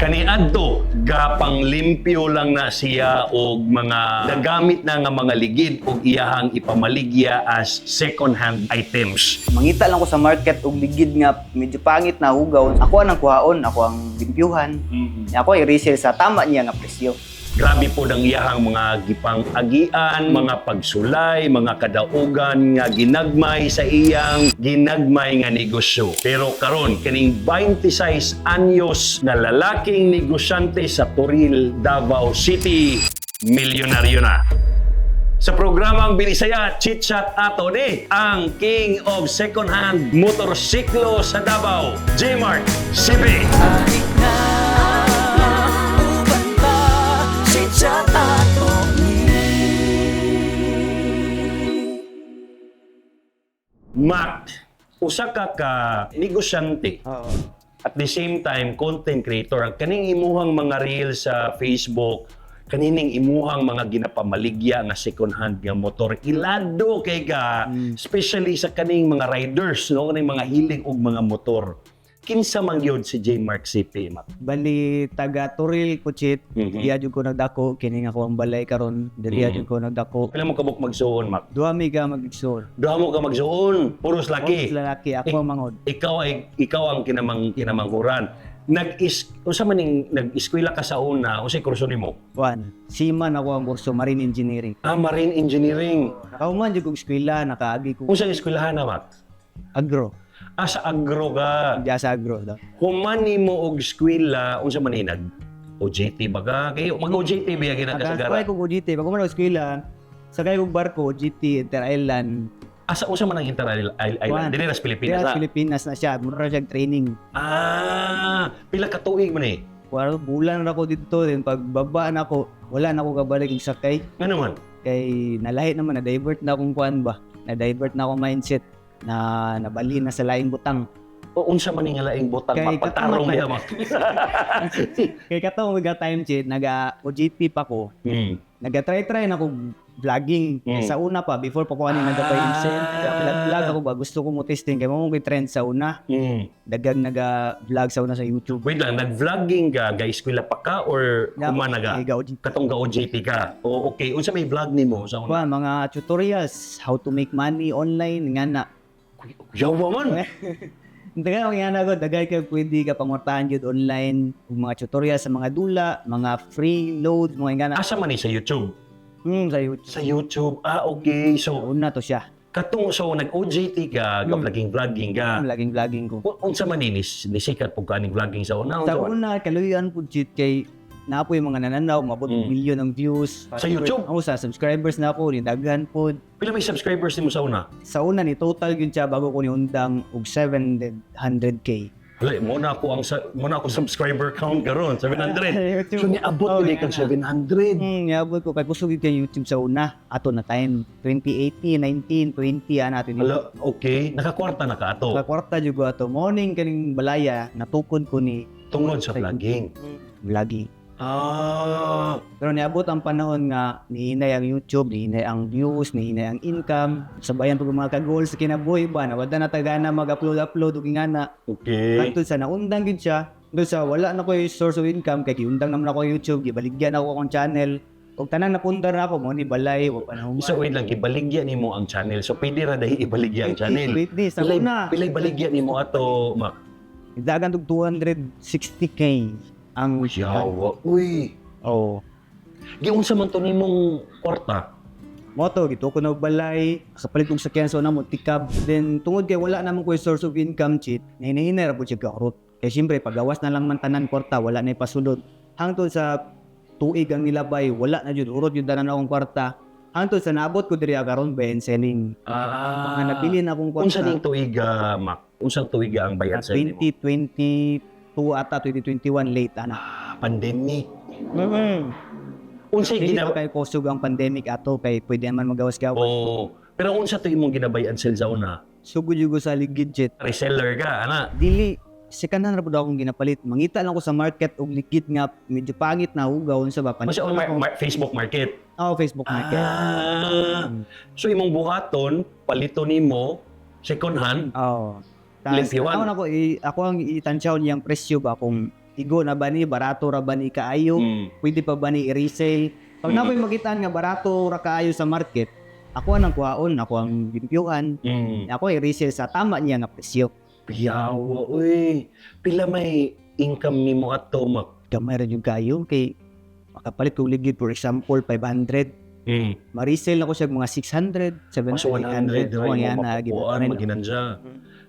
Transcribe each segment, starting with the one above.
Kaniadto gapang limpyo lang na siya og mga nagamit na nga mga ligid og iyahang ipamaligya as second hand items. Mangita lang ko sa market og ligid nga medyo pangit na hugaw. Ako ang kuhaon, ako ang limpyuhan. Ako ay resell sa tama niya nga presyo. Grabe po ang iyahang mga gipang agian, mga pagsulay, mga kadaugan nga ginagmay sa iyang ginagmay nga negosyo. Pero karon kining 26 anyos na lalaking negosyante sa Toril, Davao City, milyonaryo na. Sa programang Binisaya, Chit Chat ato ni ang King of Second Hand Motorsiklo sa Davao, J-Mark CB. Mac, usa ka ka negosyante. Oo. at the same time content creator. Ang kaning imuhang mga reels sa Facebook kanining imuhang mga ginapamaligya nga second hand nga motor. Ilado kay ka especially sa kaning mga riders no? Kaning mga hilig og mga motor kinsa man gyud si J. Mark CP Mac Bali taga Turil Kuchit, Mhm. diya jud ko nagdako. Kini nga ko ang balay karon, diya Mhm. jud ko nagdako. pila mo kabuk magsuon Mac Duha mi ka mag-igsor. duha mo ka magsuon? Puros laki. Ako lalaki, ako ang mangod. ikaw ay ikaw ang kinamang kinamanghuran nag-is unsa man ning nag-eskwela ka sa una unsay kurso nimo? Juan, Siman ako ang kurso Marine Engineering. ah marine engineering. Kauman jud kog eskwela, nakaagi ko. Unsa eskwelahan na Mac agro. Ah sa agro ka. Diya sa agro daw. human nimo og eskwela unsa man hinag OJT baga kayo mag OJT biya Sakay ginakasagara ko GT, pag kumano eskwela, sakay kog barko GT Inter Island. asa unsa man ang Inter Island dili sa Pilipinas Diya ah. Pilipinas na siya, mura siya training. ah pila ka tuig man eh. Wala bulan na ako dito din pagbaba na ako, wala na ako kabalik yung sakay. Ano man? Kay nalahi naman na divert na akong kuan ba. Na divert na akong mindset na nabali na sa laing butang. o unsa man ning laing butang Kay biya na- Mac kay katong mga time cheat naga OJT pa ko. hmm. Naga-try try na ako vlogging Mm. sa una pa before pa ko ani naga pa insane. Vlog ako ba gusto ko mo testing kay mo ko trend sa una. Hmm. Dagang naga vlog sa una sa YouTube. Wait lang, nag-vlogging ka, guys, eskwela pa ka or kumanaga? Kay ga OJT. Katong ga OJT ka. O okay, unsa may vlog nimo sa una? Kuan mga tutorials how to make money online nga na. Yawa man. Daga ko nga na ko, dagay ka pwede ka pangortahan jud online, ug mga tutorial sa mga dula, mga free load, mga nga na. Asa man ni sa YouTube? Hmm, sa YouTube. Sa YouTube. Ah, okay. So, Una to siya. katong so nag-OJT ka, Hmm. ga-vlogging vlogging ka. Laging vlogging ko. U- Unsa man ni nis- nisikat pug kaning vlogging sa una? Sa una, kaluyan po cheat kay naapo yung mga nananaw, mabot Mm. milyon ng views. Sa YouTube? Oo, sa subscribers na ako, nindagan po. Pila may subscribers nimo sa una? Sa una ni total yun siya bago ko ni undang og 700k. Wala, mo na ako ang mo na ako subscriber count karon 700. so niabot Oh, oh, yeah. kang 700. Hmm, yabot ko kay kusog kay YouTube sa una. Ato na time 2018, 19, 20 ana ato ni. Hala, okay. Nakakwarta na ka ato. Sa kwarta jud ko ato. Morning kaning balaya natukod ko ni Tungod sa vlogging. vlogging. Ah, Pero niabot ang panahon nga nihinay ang YouTube, nihinay ang views, nihinay ang income, sabayan pag mga ka-goals sa kinabuhi ba na wala na taga na mag-upload-upload ug nga na. okay. Kadto sa naundang gid siya, do sa wala na ko yung source of income kay giundang naman ako YouTube, gibaligyan ako akong channel. Ug tanan napundar na ako mo ni balay wa pa na So wait lang, ibaligya nimo ang channel. So pwede ra dahi ibaligya ang channel. Wait this, sa una, pilay baligya nimo ato, Mac. dagan og 260k ang Yawa, uy. Oo. Giung sa man to nimong kwarta. Moto gito ko na balay, kapalit og sakyan sa una mo tikab. Then tungod kay wala namang ko source of income cheat, na po siya kakrot. Kay syempre pagawas na lang man tanan kwarta, wala na ipasulod. Hangtod sa tuig ang nilabay, wala na jud urod jud danan akong kwarta. Hangtod sa naabot ko diri agaron bayan selling. Ah, Mga nabili na akong kwarta. Ah, unsa ning tuiga mak? Unsang tuiga ang bayad sa 2020 2 ata 2021 late ana. pandemic. Mm. Unsay Dili ginawa? kay kusog ang pandemic ato kay pwede man magawas-gawas. Oo. Pero unsa to imong ginabayan sel sa una? Sugod yung ko sa ligid jet. Reseller ka, ana. Dili second hand ra akong ginapalit. Mangita lang ko sa market og ligid nga medyo pangit na hugaw sa ba Masya all mar- mar- Facebook market. Oh, Facebook market. Ah. Mm. So imong buhaton, palito nimo second hand, Oo. Limpyuan. ako, na ko, i- ako ang itansyaw niyang presyo ba kung igo na ba ni barato ra ba ni kaayo Mm. pwede pa ba ni i-resale pag Mm. napoy makitaan nga barato ra kaayo sa market ako ang kuhaon ako ang limpyuhan Mm. ako i-resale sa tama niya nga presyo Yawa, uy. Pila may income ni mo ato, Mak? gamay ra jud kayo kay makapalit kog ligid for example 500 Mm. ma-resale na ko siya mga 600 Mas 700 100 oh rin yan mo na makukuhaan, maginansa.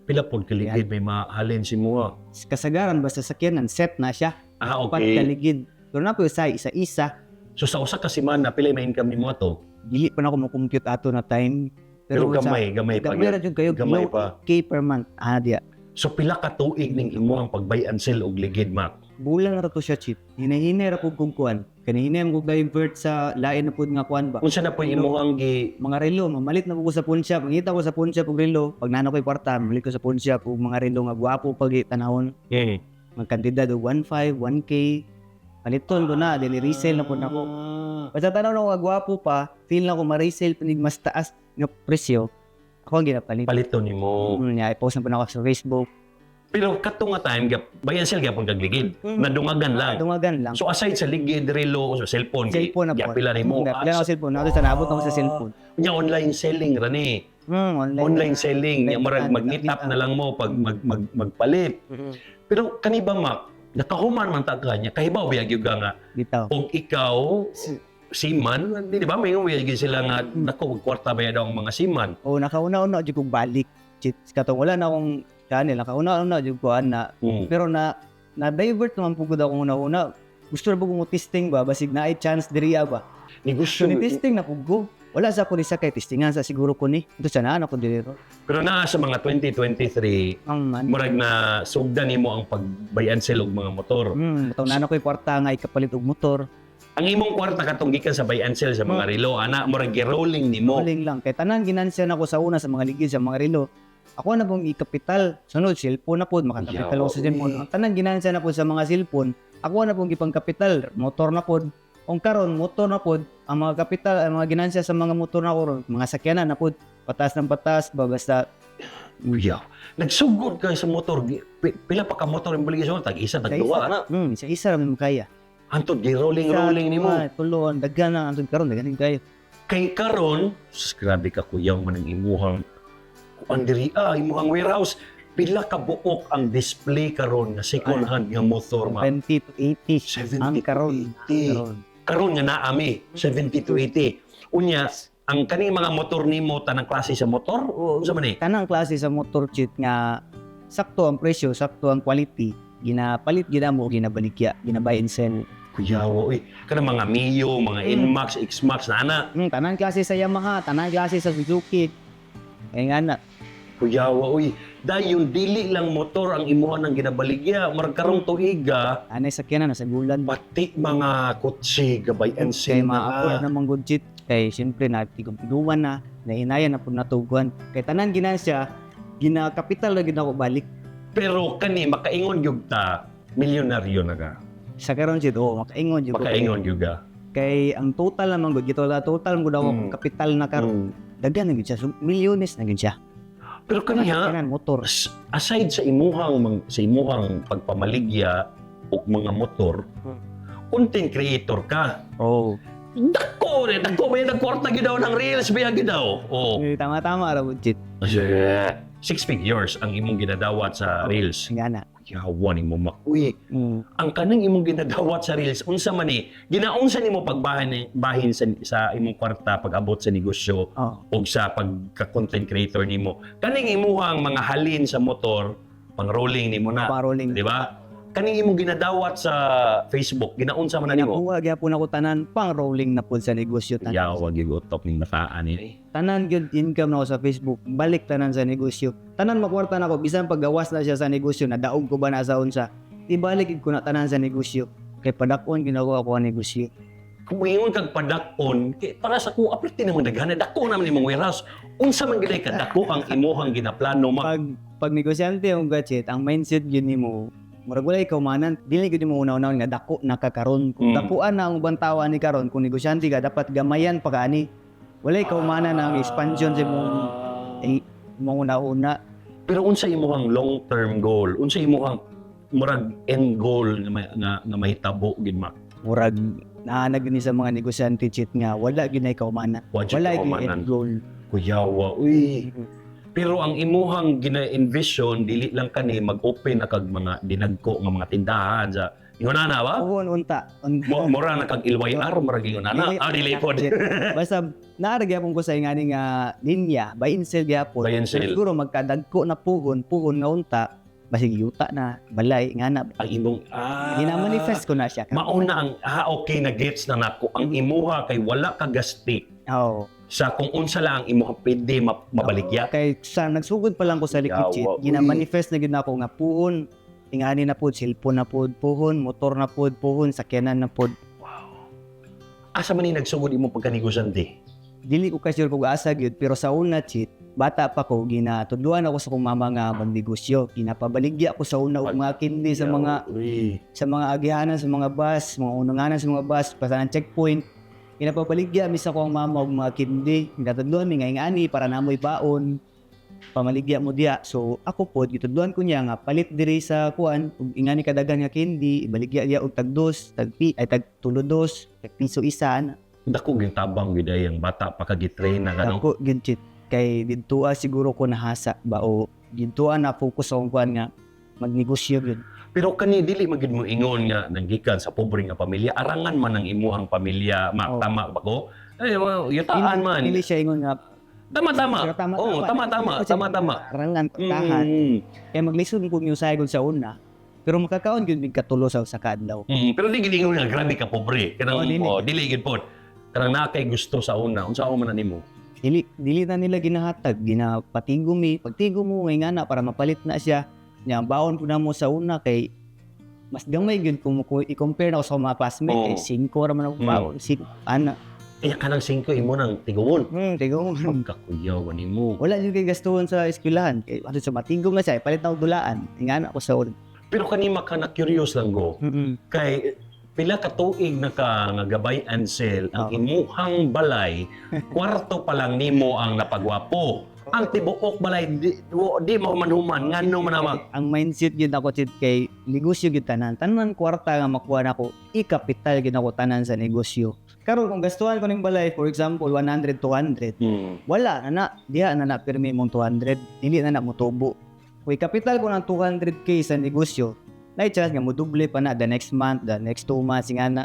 Pila po kaligid may mahalin si mo. kasagaran basta sakyanan set na siya Ah, upat okay. kaligid pero na po sa isa-isa So sa usa ka semana, pila may income ni mo ato? dili pa na ako mo-compute ato na time Pero, sa- gamay, gamay pa. gamay ra jud kayo Gamay pa. 8k per month ah diya So pila ka tuig ning imo ang pagbay and sell og ligid, Mak? bulan ra to siya chip hinahinay ra pud kong kuan kanihinay mo kog divert sa lain na pud nga kuan ba? Unsa na po imo ang gi mga relo mamalit na po ko sa punsya. Mangita ko sa punsya pag relo pag nana ko'y kwarta mamalit ko sa punsya pag mga relo nga gwapo pag tanawon mm. mga kantidad og 1.5 1k paliton ko na dili resale na po na ko basta tanaw na ko nga gwapo pa feel na ko ma-resale pinig mas taas nga presyo ako ang ginapalit. Palito nimo. Mm, yeah, i-post na po na ako sa Facebook. Pero kato nga time gap bayan sell gyapon kag ligid. Mm. Nadungagan lang. Dungagan lang. So aside sa ligid relo sa cellphone, cellphone na po. Yapila nimo. Mm, Pila ako cellphone. Ako sa nabot ako sa cellphone. Nya online selling rani. Hmm, online. Online selling, nya marag mag-meet up na lang mo pag mag, mag, magpalit. Mhm. Pero kani ba mak, nakahuman man ta kanya, kahibaw biyag yung nga, Bitaw. og ikaw, siman, di di ba, may umiyagin sila nga, nako, magkwarta ba daw ang mga siman. O nakauna-una jud kog balik. Katong wala na akong kanil. Nakauna-una jud ko na Mm. pero na na divert naman pugod ako una-una. Gusto na po mo testing ba basig na ay chance diriya ba. Negosyo, ni testing na puggo. Wala sa ko ni sa kay testingan sa siguro ko ni. Ito sa naan ako diri. pero na sa mga 2023, Ang man. murag na sugdan nimo ang pagbayan sila og mga motor. Hmm, bitaw na ko'y kwarta nga ikapalit og motor. Ang imong kwarta katong gikan sa buy and sell sa mga relo, ana murag gi-rolling nimo. Maling lang. Kay tanan ginansya na ko sa una sa mga ligid sa mga relo. Ako na pong ikapital. Sunod, cellphone na po. Makakapital ako sa cellphone. Ang tanan ginansya na po sa mga cellphone. Ako na pong ipang kapital. Motor na po. Kung karon motor na po. Ang mga kapital, ang mga ginansya sa mga motor na ko, mga sakyanan na po. Patas ng patas. Ba, basta Uyaw. Nagsugod ka sa motor. Pila pa ka motor yung balik sa tag isa, tag duwa na. Hmm, isa-isa namin kaya. Antod gi-rolling rolling nimo. Ah, Tulon, daghan na. Antod karon daghan kayo. Kay karon, grabe ka kuyaw man ang imuhang kuan diri ah, imuhang warehouse. Pila ka buok ang display karon nga second hand nga motor ma. 20 to 80. 70 ang karon. 80. Karon. Karon nga naami 70 to 80. Unya, ang kaning mga motor nimo tanang klase sa motor o unsa man ni? Tanang klase sa motor cheat nga sakto ang presyo, sakto ang quality, ginapalit gina mo ginabaligya, ginabay and sell. Kuyaw, uy, kana mga Mio, mga Mm. Nmax, Xmax na ana. Hmm, tanang klase sa Yamaha, tanang klase sa Suzuki. Kaya nga na, Kuyawa, uy. Dahil yung dili lang motor ang imuhan ng ginabaligya. Marag karong tuiga, anay sakyanan na sa gulan. pati mga kutsi, gabay and Kay mga ako na. na cheat. Kay siyempre na tigong-tiguan na, nahinayan na po natuguan. Kay tanan ginan siya, ginakapital na gid ako balik. Pero kani, makaingon yung ta, milyonaryo na ka. Sa karon jud oh, makaingon ko. Makaingon yung ka. Kay ang total naman gud gito la total mo daw Mm. kapital na karon. Daghan na gid siya, so, milyones na gid siya. Pero kaniya, Sakyanan, motor. as- aside sa imuhang, mang- sa imuhang pagpamaligya o mga motor, Hmm. content creator ka. Oh. Dako rin, dako may nagkwarta gidaw ng reels, biya gidaw. Oh. Eh, Tama-tama ra gud cheat. Six figures ang imong ginadawat sa reels. Nga na. Yawan mo makuy. Mm. Ang kanang imong ginadawat sa reels, unsa man ni, ginaunsa nimo pagbahin bahin sa, sa imong kwarta pag abot sa negosyo Oh. o sa pagka-content creator nimo. Kaning imuhang mga halin sa motor, pang rolling nimo na, Paroling. di ba? Kaning imong ginadawat sa Facebook, ginaunsa man nimo. Nakuha gyapon ako tanan pang rolling na pud sa negosyo tanan. Yawa gigutok ning nataan ni. Tanan gyud income na ako sa Facebook, balik tanan sa negosyo. Tanan makwarta na ako bisan paggawas na siya sa negosyo, nadaog ko ba na sa unsa. Ibalik ko na tanan sa negosyo. Kay padakon ginagawa ko ang negosyo. Kung ingon kag padakon, kay para sa ko aperte namang daghana dako naman imong warehouse. Unsa man gid ka dako ang imuhang ginaplano mag Pag pag negosyante ang gadget, ang mindset gyud nimo murag wala ikaw manan dili gyud mo una-una nga dako nakakaron kung Mm. dakuan na ang bantawa ni karon kung negosyante ka dapat gamayan pa kaani wala ikaw manan ang expansion sa imong eh, mga una-una Pero unsa imong long term goal? Unsa imong murag end goal nga nga, nga mahitabo gid mak. Murag naanag ni sa mga negosyante cheat nga wala gyud na. Wa jud Wala gyud end goal. Kuyawa, uy. Pero ang imuhang gina-envision dili lang kani mag-open na kag mga dinagko nga mga tindahan sa ingon na ba? Oo, unta. Un- Mo mura na kag ilwayar murag ingon na. Ah, dili pod. Basta naarag gyapon ko sa ingani nga linya, buy and sell gyapon. Buy and sell. Siguro magkadagko na puhon, puhon nga unta, basig yuta na, balay nga na. Ang imong ah. Gina-manifest ko na siya. Mauna ang ah okay na gets na nako ang imuha kay wala ka gasti Oo. sa kung unsa lang ang imuha pwede ma- mabaligya. Kay sa nagsugod pa lang ko sa Yawa, likid uy. gina-manifest na gid ako nga puhon, ingani na pod, cellphone na pod, puhon, motor na pod, puhon, sakyanan na pod. Asa man ni nagsugod imong pagkanegosante? Dili ko kasi kung asa gyud pero sa una cheat, bata pa ko ginatudluan ako sa akong mama nga magnegosyo. Ginapabaligya ako sa una og mga kindi sa mga Uy. sa mga agihanan sa mga bus, mga ununganan sa mga bus, pasanan checkpoint. Ginapabaligya mi sa akong mama og mga kindi. Ginatudluan mi nga ingani para namoy baon. Pamaligya mo diya. So ako pod gitudluan ko niya nga palit diri sa kuan ug ingani kadagan nga kindi, ibaligya diya og tag dos, tag pi ay tag tulo dos, tag piso isa na. Dako gyud tabang gyud ang bata pa ka gitrain na ganong. Ako ginchit kay didtua siguro ko nahasa ba o didtua na focus sa kuan nga magnegosyo gyud. Pero kani dili magid mo ingon nga nanggikan sa pobre nga pamilya, arangan man ang imuhang pamilya, ma, Oh. tama ba ko? Ay, mga yutaan man. Dili siya ingon nga Tama tama. Tama, Oo, tama tama, tama tama. Arangan pagtahan. Mm. Kaya maglisod ko yung saygon sa una. Pero makakaon yun mig katulo sa usa ka adlaw. Mm, pero di gid ingon nga grabe ka pobre. Kanang Oh, dili. oh, dili gid pod. Kanang na kay gusto sa una, unsa ako man nimo? Dili dili na nila ginahatag, ginapatigo mi, pagtigo mo ngay nga na para mapalit na siya. Nya baon ko na mo sa una kay mas gamay gyud kung ko i-compare na ako sa mga classmate Oo. kay 5 ra man ako Hmm. baon. Si ana. Eh kanang 5 imo nang tiguon. Hmm, tigo mo. Pagkakuyaw nimo. Wala yung kay gastuhon sa eskwelahan. Kay ano sa matinggo nga siya, palit na og dulaan. Nga na ako sa una. Pero kanima ka na curious lang go. Mm-mm. kay pila ka tuig na ka nga gabay and sell ang Oo. imuhang balay kwarto pa lang nimo ang napagwapo ang tibuok balay di, wo- di mo manhuman ngano man naman? Ang mindset gyud ako chit kay negosyo gyud tanan. Tanan kwarta nga makuha nako i-capital gyud ako tanan sa negosyo. Karon kung gastuhan ko ning balay for example 100 200 hmm. wala na na. Diha na na pirmi mong 200 dili na na mo tubo kung i-capital ko ng 200k sa negosyo na chance nga mo duble pa na the next month the next two months nga na.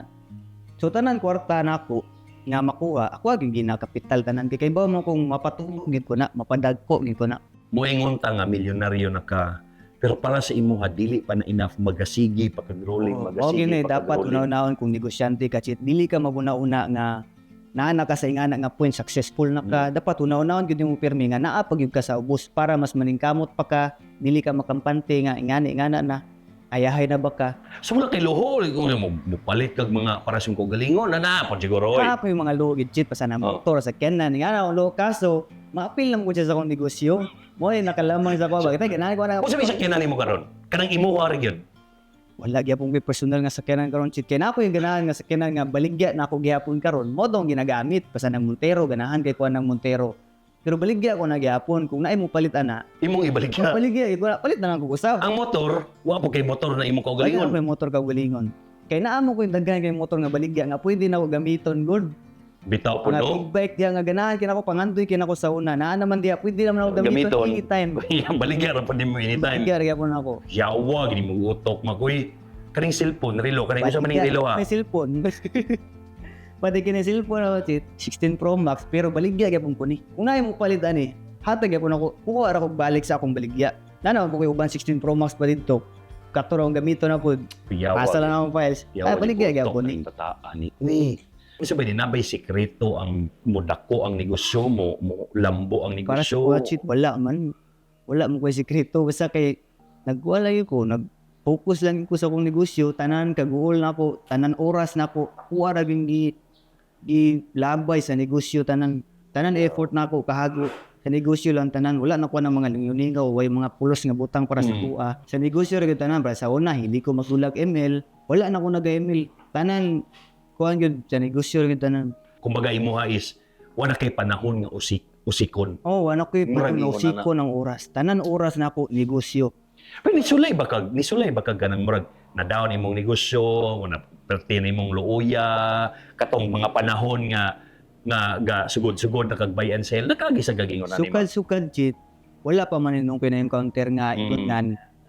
So tanan kwarta nako nga makuha ako aging ginakapital tanan kay kay ba mo kung mapatulog gid ko na mapadagko gid ko na. Moingon ta nga milyonaryo na ka. Pero para sa imo ha dili pa na enough magasigi pag-rolling Oo, magasigi okay na, dapat unaw-unahon kung negosyante ka, chit, dili ka mabuna-una nga naana ka sa ingana nga point, successful na ka, dapat unaw-unahon gyud yung pirmi nga naa pag ka sa ubos para mas maningkamot pa ka, dili ka makampante nga ingana ingana na ayahay na ba ka. so wala kay loho kung mo mo palit kag mga para sa kong galingon na na pa siguro oy. Kapo yung mga low chit pa sa na motor sa kenan. Ingana ang low kaso maapil lang ko siya sa akong negosyo. Mo ay nakalamang sa ko bakit ganahan ko na kung sabi sa kinan nimo karon kanang imuha ra gyud wala gyapon ko personal nga sakyanan karon chit. Kay na ako yung ganahan nga sakyanan nga baligya na ako gyapon karon. Mo dong ginagamit basta ng Montero ganahan kay kuan ng Montero pero baligya ko na gyapon kung naay mo palit ana. Imong ibalik mo baligya ito na palit na lang ko usab ang motor wa po kay motor na imong galingon kaugalingon. Ko yung motor kaugalingon. Kay naamo ko yung daghan kay motor nga baligya nga pwede na ko gamiton good. Bitaw po nga no big bike diya nga ganahan kina ko pangandoy kina ko sa una. Naa naman diya pwede naman ako gamiton Gamiton. anytime. Yang baligya ra pud mo anytime. baligya gyapon ako. Yawa gini mo utok makoy. Kaning cellphone relo kanang usa maning relo ha. May cellphone. Pati kini cellphone ako, chit, 16 Pro Max, pero baligya gyapon ko ni. Kung naay mo palit ani, hatag gyapon ako, kukuha ra ko balik sa akong baligya. Na naman po kayo uban 16 Pro Max pa dito. Akong gamito na po. Pasa lang akong files. Ay, baligya gyapon na ni. yung bataan ni. Ni. Kasi ba nabay sikreto ang mudako ang negosyo mo, mo lambo ang Para sa negosyo. kuha cheat, wala man. Wala mo ko sikreto. Basta kay, nagwala yun ko, nag focus lang ko sa akong negosyo, tanan kaguol na po, tanan oras na po, kuha ra gi gilabay sa negosyo tanan tanan effort na ako kahago sa negosyo lang tanan wala na ko ng mga lingaw way mga pulos nga butang para sa Mm. kuha. Sa negosyo ra tanan para sa una hindi ko magsulag email wala na ko naga-email tanan kuan gyud sa negosyo ra tanan. Kumbaga imuha is wala kay panahon nga usik usikon. oh wala ko Murag yung ingon na usiko ng oras. Tanan oras na ako negosyo. Pero nisulay ba kag nisulay ba kag ganang murag na down imong negosyo, na pertin imong luuya, katong mga panahon nga nga ga sugod-sugod na kag buy and sell, nakagi sa gagingon ani. Sukad-sukad, Chit. Wala pa man nung kina-encounter nga Mm. ikot nga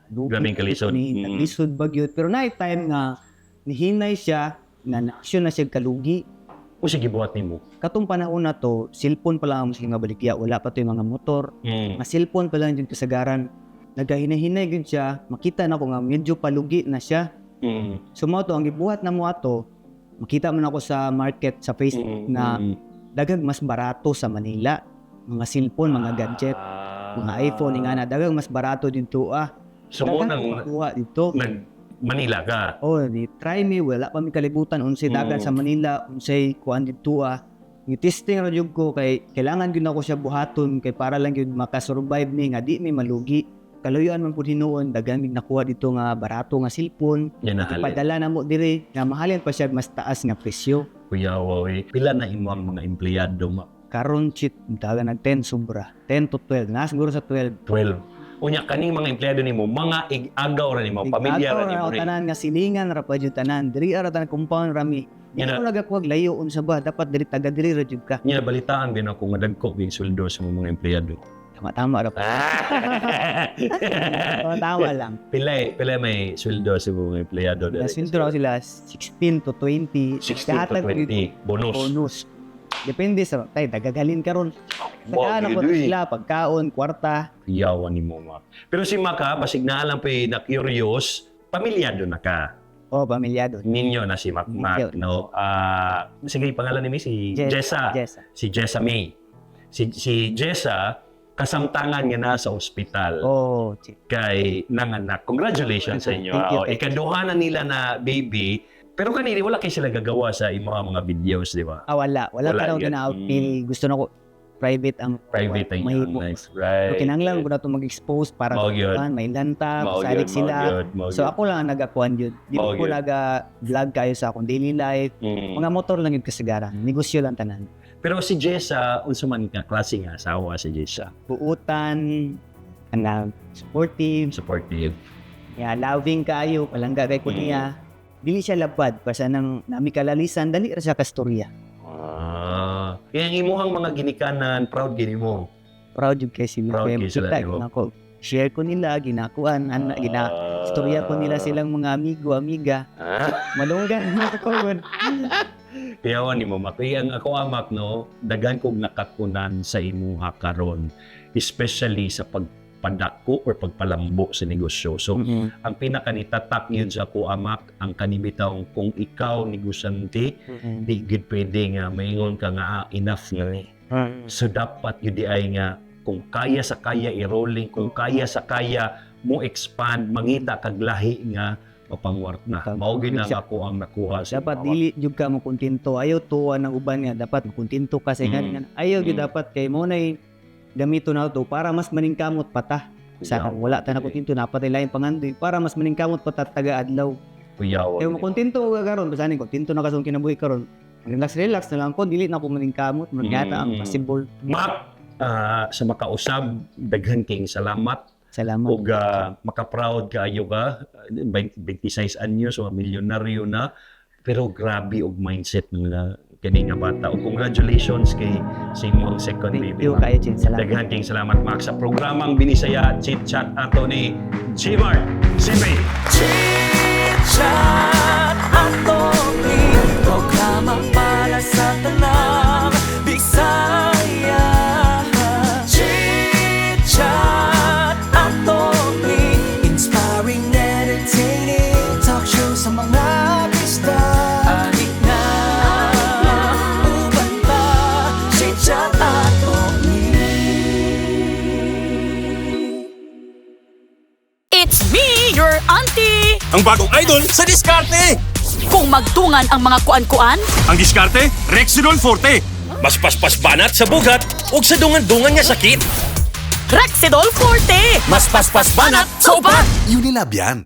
Grabing kalisod. Ni, Mm. Bagyot. Pero na time nga nihinay siya nga na-action na siya kalugi. O sige buhat nimo. Katong panahon na to, cellphone pa lang ang sige nga balikya. Wala pa to yung mga motor. Mm. Cellphone pa lang yung kasagaran. Nagahinay-hinay yun siya. Makita na ko nga medyo palugi na siya. Mm. So mo to, ang gibuhat na mo ato, makita man ako sa market, sa Facebook Mm. na dagang mas barato sa Manila. Mga cellphone, mga gadget, mga iPhone, nga na dagang mas barato dito ah. So mo Daghang nang makuha dito. nag Manila ka. Oh, di try me wala pa mi kalibutan unsay dagan Mm. sa Manila, unsay kuan dito ah. Gi-testing ra jud ko kay kailangan gyud ako siya buhaton kay para lang gyud makasurvive mi nga di mi malugi. Kaluyuan man pud hinuon dagan mig nakuha dito nga barato nga cellphone. Yan na. Ipadala na mo diri nga mahalin pa siya mas taas nga presyo. Kuya Wawi. Pila na imo ang mga empleyado ma? Karon chit dagan nag 10 sobra. 10 to 12. Na siguro sa 12. 12. Unya kaning mga empleyado nimo, mga ig-agaw ra nimo, pamilya ra nimo. tanan nga silingan ra pa jud tanan. Diri ra tanan compound rami. Di Yan ko nagakuwag layo unsa ba dapat diri taga diri ra jud ka. Nya balitaan din ako nga dagko yung sweldo sa mga empleyado. Tama-tama ra pa. Tama-tama lang. pilay, pilay may sweldo sa mga empleyado. dere. Nasinto raw sila 16 to 20. 16 to Kahatag 20. Bonus. Bonus. Depende sa tay dagagalin karon. Wow, Tagaan ako yun, eh. sila pagkaon, kwarta. Yawan ni mo, ma. Pero si Maka, basig na alam pa eh, na curious, pamilyado na ka. O pamilyado. Ninyo na si Mac Mac, no? Ah, sige, pangalan ni Mi, si Jess- Jessa. Jessa. Si Jessa May. Si, si Jessa, kasamtangan nga na sa ospital. Oh, chit. kay nanganak. Congratulations sa inyo. Thank you, Oh, thank you. ikaduha na nila na baby. Pero kanini, wala kayo sila gagawa sa imo mga videos, di ba? Ah, wala. Wala, Wala ka raw yun. na feel gusto na ko private ang Private ang may yun. Nice. Right. So, kinanglan ko na ito mag-expose para Mao yun. kan, may lanta, Mao sadik yun, sila. mao yun, mao So yun. ako lang ang nagakuan yun. Di Mao ko yun. naga-vlog kayo sa akong daily life. Mm. Mga motor lang yun kasagaran. Negosyo lang tanan. Pero si Jessa, unsa man ka klase nga asawa si Jessa? Buutan, anang supportive, Supportive. ya, loving kayo, palangga kay ko Mm. niya. Dili siya labad, basta nang nami kalalisan, dali ra siya kastorya. Ah. Kaya ang imuhang mga ginikanan, proud gini mo. Proud yung kay sila. Proud kayo sila, di ba? Share ko nila, ginakuan, ana, gina, Ah. istorya ko nila silang mga amigo, amiga. Ah. Malunggan na ako. gun. Kaya ni mo makaya ang ako amak no, dagan kog nakakunan sa imuha karon, especially sa pagpadako or pagpalambo sa negosyo. So, Mm-hmm. ang pinaka nitatak yun sa ako amak, ang kanibitaw kung ikaw negosyante, Mm-hmm. di gid pwede nga maingon ka nga ah, enough nga ni. So dapat yun di ay nga kung kaya sa kaya i-rolling, kung kaya sa kaya mo expand, mangita kag lahi nga mapangwart na. Tama. Mao gyud ang ako ang nakuha sa dapat dili jud ka mo kontento ayaw tuwa ng uban nga dapat kontento ka sa Mm. mm. ayaw gyud Mm. dapat kay mo nay gamito na to para mas maningkamot pata sa Kuyaw. wala ta na kontento napatay lain pangandoy para mas maningkamot pata taga adlaw Kuyaw. kay mo kontento ka karon basta ni kontento na ka sa kinabuhi karon relax relax na lang ko dili na ko maningkamot magyata ang Mm. possible Mac, ah, sa makausab, daghan king salamat. Salamat Ug ah, maka-proud kaayo ka, 20 26 anyos, o milyonaryo na. Pero grabe og mindset nga kani nga bata. Ug congratulations kay sa imong second thank baby. you Mac. kayo Chin salamat Daghan king salamat Mac sa programang Binisaya Chit Chat ato ni Gmart Sipi. Chit-chat Atong idol sa diskarte. Kung magtungan ang mga kuan-kuan, Ang diskarte, Rexidol Forte. Mas paspas banat sa bugat ug sa dungan-dungan nga sakit. Rexidol Forte! Mas paspas banat sa upat. Unilab yan.